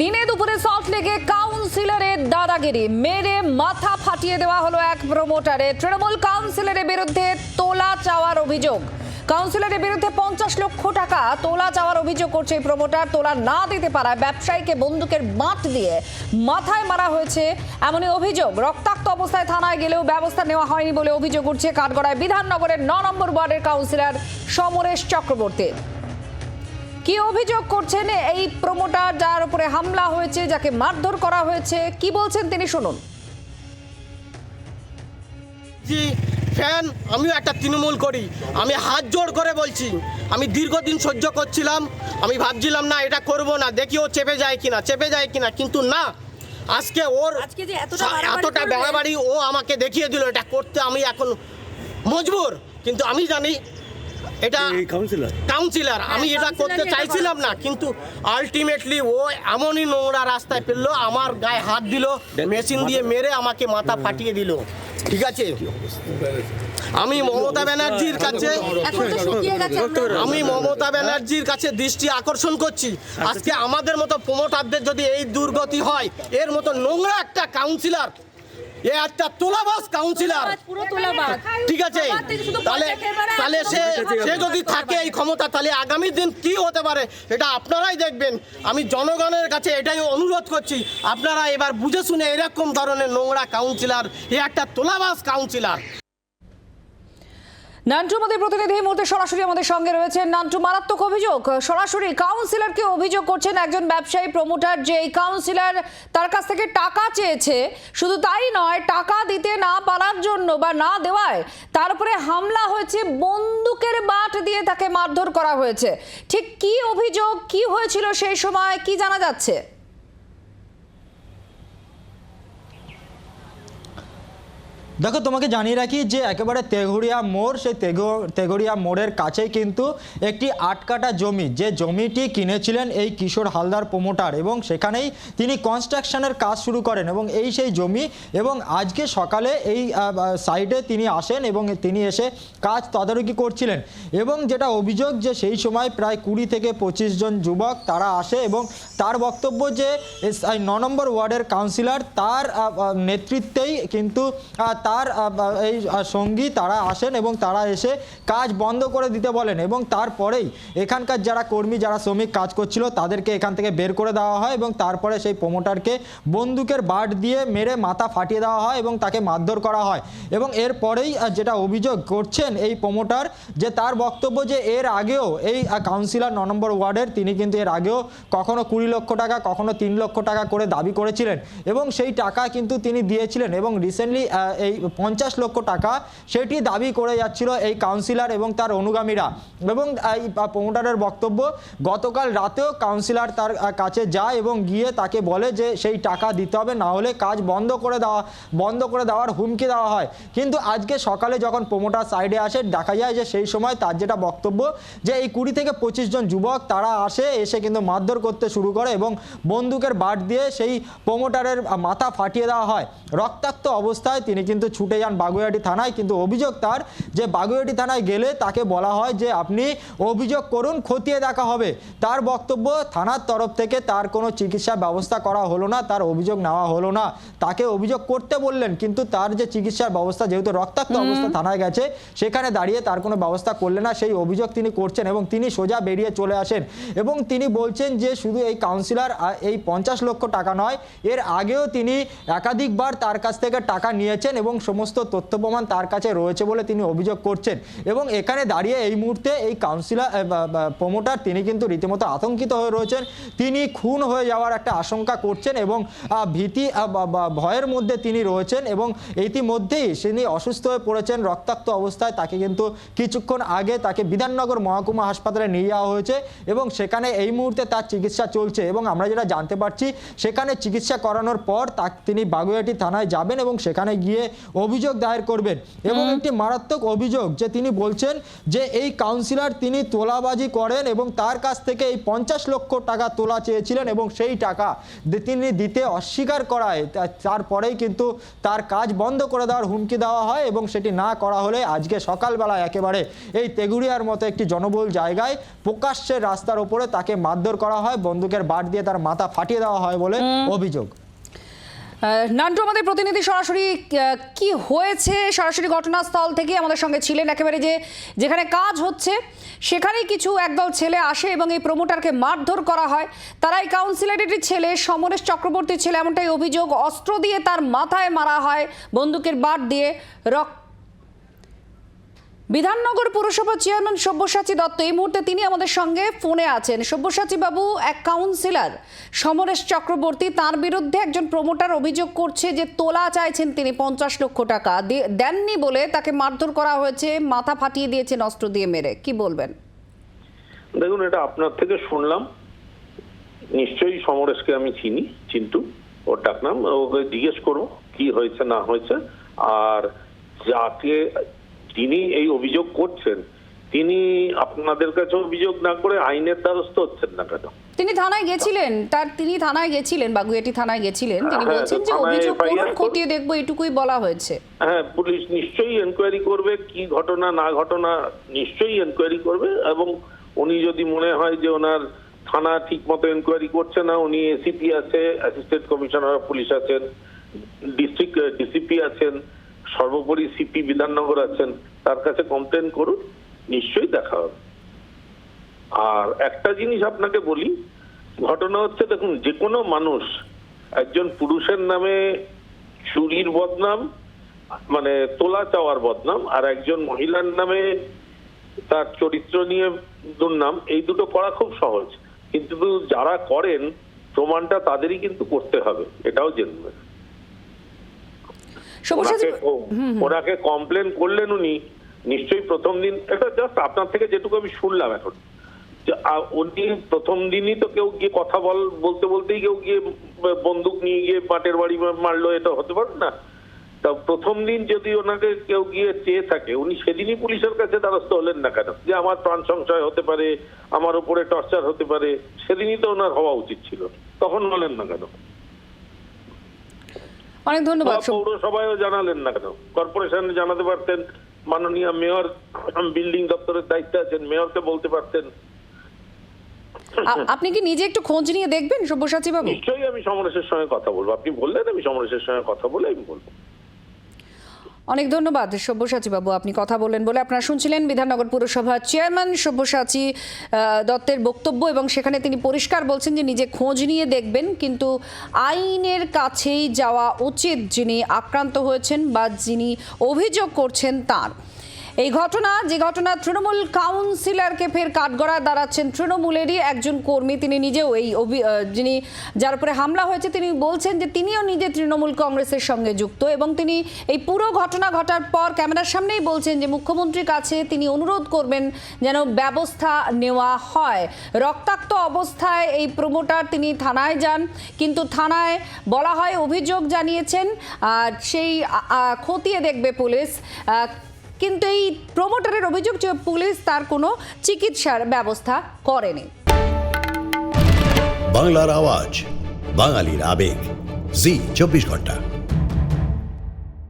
দিনে দুপুরে সল্ট লেগে কাউন্সিলরের দাদাগিরি, মেরে মাথা ফাটিয়ে দেওয়া হলো এক প্রমোটারে। তৃণমূল কাউন্সিলরের বিরুদ্ধে তোলা চাওয়ার অভিযোগ। কাউন্সিলরের বিরুদ্ধে পঞ্চাশ লক্ষ টাকা তোলা চাওয়ার অভিযোগ করছে এই প্রমোটার। তোলা না দিতে পারায় ব্যবসায়ীকে বন্দুকের বাঁট দিয়ে মাথায় মারা হয়েছে এমনই অভিযোগ। রক্তাক্ত অবস্থায় থানায় গেলেও ব্যবস্থা নেওয়া হয়নি বলে অভিযোগ উঠছে কাঠগড়ায় বিধাননগরের ন নম্বর ওয়ার্ডের কাউন্সিলর সমরেশ চক্রবর্তী। কি অভিযোগ করছেন এই প্রমোটার যার উপরে হামলা হয়েছে যাকে মারধর করা হয়েছে কি বলছেন তিনি শুনুন। জি ফ্যান আমিও একটা তৃণমূল করি। আমি হাত জোড় করে বলছি আমি দীর্ঘদিন সহ্য করছিলাম আমি ভাবছিলাম না এটা করব না দেখি ও চেপে যায় কিনা চেপে যায় কিনা। কিন্তু না আজকে ওর আজকে এতটা। বাড়াবাড়ি ও আমাকে দেখিয়ে দিল এটা করতে আমি এখন মজবুর। কিন্তু আমি জানি এটা এই কাউন্সিলর কাউন্সিলর আমি এটা করতে চাইছিলাম না কিন্তু আলটিমেটলি ও এমনই নোংরা রাস্তায় ফেলল আমার গায়ে হাত দিল মেশিন দিয়ে মেরে আমাকে মাথা ফাটিয়ে দিল। ঠিক আছে? আমি মমতা ব্যানার্জির কাছে আমি মমতা ব্যানার্জির কাছে দৃষ্টি আকর্ষণ করছি। আজকে আমাদের মতো প্রমোটারদের যদি এই দুর্গতি হয় এর মতো নোংরা একটা কাউন্সিলর এ একটা তোলাবাস কাউন্সিলর ঠিক আছে। তাহলে তাহলে সে সে যদি থাকে এই ক্ষমতা তাহলে আগামী দিন কি হতে পারে এটা আপনারাই দেখবেন। আমি জনগণের কাছে এটাই অনুরোধ করছি। আপনারা এবার বুঝে শুনে এরকম ধরনের নোংরা কাউন্সিলর এ একটা তোলাবাস কাউন্সিলর নান্টু আমাদের প্রতিনিধি মুহূর্তে সরাসরি আমাদের সঙ্গে রয়েছে নান্টু, মারাত্মক অভিযোগ। সরাসরি কাউন্সিলরকে অভিযোগ করছেন একজন ব্যবসায়ী প্রমোটার যে এই কাউন্সিলর তার কাছ থেকে টাকা চেয়েছে। শুধু তাই নয়, টাকা দিতে না পারার জন্য বা না দেওয়ায় তার উপরে হামলা হয়েছে, বন্দুকের বাট দিয়ে তাকে মারধর করা হয়েছে। ঠিক কি অভিযোগ, কি হয়েছিল সেই সময়, কি জানা যাচ্ছে? দেখো, তোমাকে জানিয়ে রাখি যে একেবারে তেঘুরিয়া মোড়, সেই তেঘ- তেঘুরিয়া মোড়ের কাছেই কিন্তু একটি আটকাটা জমি। যে জমিটি কিনেছিলেন এই কিশোর হালদার প্রমোটার এবং সেখানেই তিনি কনস্ট্রাকশনের কাজ শুরু করেন এবং এই সেই জমি এবং আজকে সকালে এই সাইডে তিনি আসেন এবং তিনি এসে কাজ তদারকি করছিলেন। এবং যেটা অভিযোগ যে সেই সময় প্রায় কুড়ি থেকে পঁচিশ জন যুবক তারা আসে এবং তার বক্তব্য যে ন নম্বর ওয়ার্ডের কাউন্সিলর তার নেতৃত্বেই কিন্তু তার এই সঙ্গী তারা আসেন এবং তারা এসে কাজ বন্ধ করে দিতে বলেন এবং তারপরেই এখানকার যারা কর্মী, যারা শ্রমিক কাজ করছিল তাদেরকে এখান থেকে বের করে দেওয়া হয় এবং তারপরে সেই প্রমোটারকে বন্দুকের বাট দিয়ে মেরে মাথা ফাটিয়ে দেওয়া হয় এবং তাকে মারধর করা হয়। এবং এরপরেই যেটা অভিযোগ করছেন এই প্রমোটার যে তার বক্তব্য যে এর আগেও এই কাউন্সিলর ন নম্বর ওয়ার্ডের তিনি কিন্তু এর আগেও কখনো কুড়ি লক্ষ টাকা, কখনো তিন লক্ষ টাকা করে দাবি করেছিলেন এবং সেই টাকা কিন্তু তিনি দিয়েছিলেন এবং রিসেন্টলি এই পঞ্চাশ লক্ষ টাকা সেটি দাবি করে যাচ্ছিল এই কাউন্সিলর এবং তার অনুগামীরা। এবং এই প্রমোটারের বক্তব্য, গতকাল রাতেও কাউন্সিলর তার কাছে যায় এবং গিয়ে তাকে বলে যে সেই টাকা দিতে হবে, না হলে কাজ বন্ধ করে দেওয়া, বন্ধ করে দেওয়ার হুমকি দেওয়া হয়। কিন্তু আজকে সকালে যখন প্রমোটার সাইডে আসে, দেখা যায় যে সেই সময় তার যেটা বক্তব্য যে এই কুড়ি থেকে পঁচিশ জন যুবক তারা আসে, এসে কিন্তু মারধর করতে শুরু করে এবং বন্দুকের বাট দিয়ে সেই প্রমোটারের মাথা ফাটিয়ে দেওয়া হয়। রক্তাক্ত অবস্থায় তিনি কিন্তু ছুটে যান বাগুইয়াটি থানায় কিন্তু অভিযোগ তার যে বাগুইয়াটি থানায় গেলে তাকে বলা হয় যে আপনি অভিযোগ করুন খতিয়ে দেখা হবে। তার বক্তব্য থানার তরফ থেকে তার কোনো চিকিৎসা ব্যবস্থা করা হলো না তার অভিযোগ নেওয়া হলো না। তাকে অভিযোগ করতে বললেন কিন্তু তার যে চিকিৎসার ব্যবস্থা যেহেতু রক্তাক্ত অবস্থা থানায় গেছে সেখানে দাঁড়িয়ে তার কোনো ব্যবস্থা করলে না সেই অভিযোগ তিনি করছেন এবং তিনি সোজা বেরিয়ে চলে আসেন। এবং তিনি বলছেন যে শুধু এই কাউন্সিলর এই পঞ্চাশ লক্ষ টাকা নয় এর আগেও তিনি একাধিকবার তার কাছ থেকে টাকা নিয়েছেন এবং সমস্ত তথ্য প্রমাণ তার কাছে রয়েছে বলে তিনি অভিযোগ করছেন। এবং এখানে দাঁড়িয়ে এই মুহূর্তে এই কাউন্সিলার প্রমোটার তিনি কিন্তু রীতিমতো আতঙ্কিত হয়ে রয়েছেন। তিনি খুন হয়ে যাওয়ার একটা আশঙ্কা করছেন এবং ভীতি ভয়ের মধ্যে তিনি রয়েছেন এবং ইতিমধ্যেই তিনি অসুস্থ হয়ে পড়েছেন। রক্তাক্ত অবস্থায় তাকে কিন্তু কিছুক্ষণ আগে তাকে বিধাননগর মহকুমা হাসপাতালে নিয়ে যাওয়া হয়েছে এবং সেখানে এই মুহূর্তে তার চিকিৎসা চলছে এবং আমরা যেটা জানতে পারছি, সেখানে চিকিৎসা করানোর পর তিনি বাগুয়াটি থানায় যাবেন এবং সেখানে গিয়ে অভিযোগ দায়ের করবেন এবং একটি মারাত্মক অভিযোগ যে তিনি বলছেন যে এই কাউন্সিলর তিনি তোলাবাজি করেন এবং তার কাছ থেকে এই পঞ্চাশ লক্ষ টাকা তোলা চেয়েছিলেন এবং সেই টাকা তিনি দিতে অস্বীকার করায়। তারপরেই কিন্তু তার কাজ বন্ধ করে দেওয়ার হুমকি দেওয়া হয় এবং সেটি না করা হলে আজকে সকালবেলা একেবারে এই তেগুড়িয়ার মতো একটি জনবহুল জায়গায় প্রকাশ্যে রাস্তার ওপরে তাকে মারধর করা হয় বন্দুকের বাট দিয়ে তার মাথা ফাটিয়ে দেওয়া হয় বলে অভিযোগ। নান্টু, আমাদের প্রতিনিধি সরাসরি কি হয়েছে? সরাসরি ঘটনাস্থল থেকে আমাদের সঙ্গে ছিলেন একেবারে যে, যেখানে কাজ হচ্ছে, সেখানেই কিছু একদল ছেলে আসে এবং এই প্রমোটারকে মারধর করা হয়। তারা এই কাউন্সিলরেরই ছেলে, সমরেশ চক্রবর্তী ছেলে, এমনটাই অভিযোগ, অস্ত্র দিয়ে তার মাথায় মারা হয় বন্দুকের বাট দিয়ে, রক্ত বিধাননগর পুরসভা চেয়ারম্যান সব্যসাচী দত্ত, এই মুহূর্তে তিনি আমাদের সঙ্গে ফোনে আছেন। সব্যসাচী বাবু, এক কাউন্সিলর সমরেশ চক্রবর্তী, তার বিরুদ্ধে একজন প্রমোটার অভিযোগ করছে যে তোলা চাইছেন তিনি পঞ্চাশ লক্ষ টাকা। দেননি বলে তাকে মারধর করা হয়েছে, মাথা ফাটিয়ে দিয়েছেন অস্ত্র দিয়ে মেরে। কি বলবেন? দেখুন, এটা আপনার থেকে শুনলাম। নিশ্চয়ই সমরেশকে আমি চিনি চিন্টু ওর ডাকনাম, ওকে জিজ্ঞেস করব কি হয়েছে, না হয়েছে। আর যাকে যিনি এই অভিযোগ করছেন। তিনি আপনাদের কাছে অভিযোগ না করে আইনের দ্বারস্থ হচ্ছেন না কেন? তিনি থানায় গেছিলেন। তার তিনি থানায় গেছিলেন বাগুইয়াটি থানায় গেছিলেন। তিনি হ্যাঁ, বলছেন যে অভিযোগ করুন করুন। খতিয়ে দেখব এটুকুই বলা হয়েছে। হ্যাঁ পুলিশ নিশ্চয়ই এনকোয়ারি করবে কি ঘটনা না ঘটনা নিশ্চয়ই এনকোয়ারি করবে এবং উনি যদি মনে হয় যে ওনার থানা ঠিক মতো এনকোয়ারি করছে না উনি এসিপি আছে অ্যাসিস্ট্যান্ট কমিশনার অফ পুলিশ আছেন ডিস্ট্রিক্ট ডিসিপি আছেন সর্বোপরি সিপি বিধাননগর আছেন, তার কাছে কমপ্লেন করুন, নিশ্চয়ই দেখা হবে। আর একটা জিনিস আপনাকে বলি, ঘটনা হচ্ছে, দেখুন যে কোনো মানুষ, একজন পুরুষের নামে চুরির বদনাম মানে তোলা চাওয়ার বদনাম, আর একজন মহিলার নামে তার চরিত্র নিয়ে দুর্নাম, এই দুটো করা খুব সহজ। কিন্তু যারা করেন, প্রমাণটা তাদেরই কিন্তু করতে হবে, এটাও জেনবে সব্যসাচী ওনাকে কমপ্লেন করলেন উনি নিশ্চয়ই প্রথম দিন এটা জাস্ট আপনার থেকে যেটুকু আমি শুনলাম এখন। উনি প্রথম দিনই তো কেউ গিয়ে কথা বল বলতে বলতেই কেউ গিয়ে বন্দুক নিয়ে গিয়ে পাটের বাড়ি মারলো এটা হতে পারে না? তা প্রথম দিন যদি ওনাকে কেউ গিয়ে চেয়ে থাকে উনি সেদিনই পুলিশের কাছে দ্বারস্থ হলেন না কেন? যে আমার প্রাণ সংশয় হতে পারে আমার উপরে টর্চার হতে পারে সেদিনই তো ওনার হওয়া উচিত ছিল। তখন বলেন না কেন? অনেক ধন্যবাদ। পৌরসভায় পৌরসভায়ও জানালেন না কেন? কর্পোরেশনে জানাতে পারতেন মাননীয় মেয়র বিল্ডিং দপ্তরের দায়িত্বে আছেন মেয়রকে বলতে পারতেন। আপনি কি নিজে একটু খোঁজ নিয়ে দেখবেন সব্যসাচী বাবু নিশ্চয়ই আমি সমরেশের সঙ্গে কথা বলব। আপনি বললেন আমি সমরেশের সঙ্গে কথা বলে আমি বলব। অনেক ধন্যবাদ সব্যসাচী বাবু, আপনি কথা বললেন বলে। আপনারা শুনছিলেন বিধাননগর পুরসভার চেয়ারম্যান সব্যসাচী দত্তের বক্তব্য এবং সেখানে তিনি পরিষ্কার বলছেন যে নিজে খোঁজ নিয়ে দেখবেন, কিন্তু আইনের কাছেই যাওয়া উচিত যিনি আক্রান্ত হয়েছেন বা যিনি অভিযোগ করছেন তার। এই ঘটনা, যে ঘটনা তৃণমূল কাউন্সিলরকে ফের কাঠগড়ায় দাঁড়াচ্ছেন তৃণমূলেরই একজন কর্মী। তিনি নিজেও এই যিনি যার উপরে হামলা হয়েছে, তিনি বলছেন যে তিনিও নিজে তৃণমূল কংগ্রেসের সঙ্গে যুক্ত এবং তিনি এই পুরো ঘটনা ঘটার পর ক্যামেরার সামনেই বলছেন যে মুখ্যমন্ত্রীর কাছে তিনি অনুরোধ করবেন যেন ব্যবস্থা নেওয়া হয়। রক্তাক্ত অবস্থায় এই প্রমোটার তিনি থানায় যান, কিন্তু থানায় বলা হয় অভিযোগ জানিয়েছেন, আর সেই খতিয়ে দেখবে পুলিশ। কিন্তু এই প্রমোটারের অভিযোগ যে পুলিশ তার কোনো চিকিৎসার ব্যবস্থা করেনি। বাংলার আওয়াজ, বাঙালির আবেগ। জি, চব্বিশ ঘণ্টা।